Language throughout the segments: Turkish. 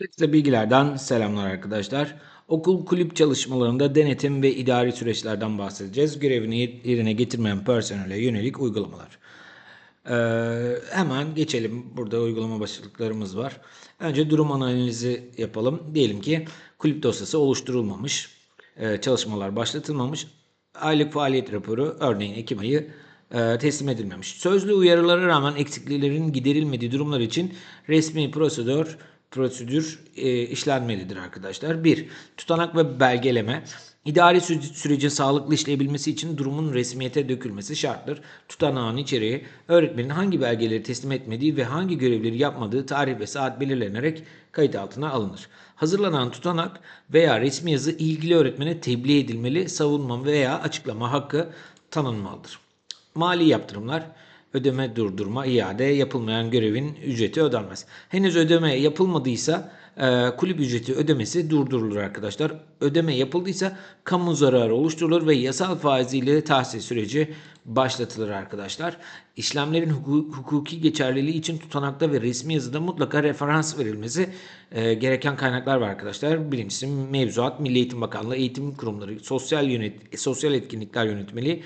Size bilgilerden selamlar arkadaşlar. Okul kulüp çalışmalarında denetim ve idari süreçlerden bahsedeceğiz. Görevini yerine getirmeyen personele yönelik uygulamalar. Ee, hemen geçelim. Burada uygulama başlıklarımız var. Önce durum analizi yapalım. Diyelim ki kulüp dosyası oluşturulmamış, e, çalışmalar başlatılmamış, aylık faaliyet raporu örneğin Ekim ayı e, teslim edilmemiş. Sözlü uyarılara rağmen eksikliklerin giderilmediği durumlar için resmi prosedür prosedür e, işlenmelidir arkadaşlar. 1. Tutanak ve belgeleme. İdari sü- sürecin sağlıklı işleyebilmesi için durumun resmiyete dökülmesi şarttır. Tutanağın içeriği öğretmenin hangi belgeleri teslim etmediği ve hangi görevleri yapmadığı tarih ve saat belirlenerek kayıt altına alınır. Hazırlanan tutanak veya resmi yazı ilgili öğretmene tebliğ edilmeli, savunma veya açıklama hakkı tanınmalıdır. Mali yaptırımlar ödeme durdurma, iade yapılmayan görevin ücreti ödenmez. Henüz ödeme yapılmadıysa e, kulüp ücreti ödemesi durdurulur arkadaşlar. Ödeme yapıldıysa kamu zararı oluşturulur ve yasal faiziyle tahsil süreci başlatılır arkadaşlar. İşlemlerin huku- hukuki geçerliliği için tutanakta ve resmi yazıda mutlaka referans verilmesi e, gereken kaynaklar var arkadaşlar. Birincisi mevzuat, Milli Eğitim Bakanlığı, eğitim kurumları, sosyal yönet sosyal etkinlikler yönetmeliği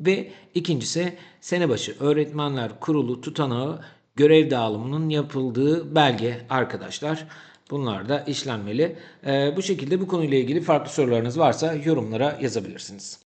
ve ikincisi sene başı öğretmenler kurulu tutanağı görev dağılımının yapıldığı belge arkadaşlar. Bunlar da işlenmeli. Ee, bu şekilde bu konuyla ilgili farklı sorularınız varsa yorumlara yazabilirsiniz.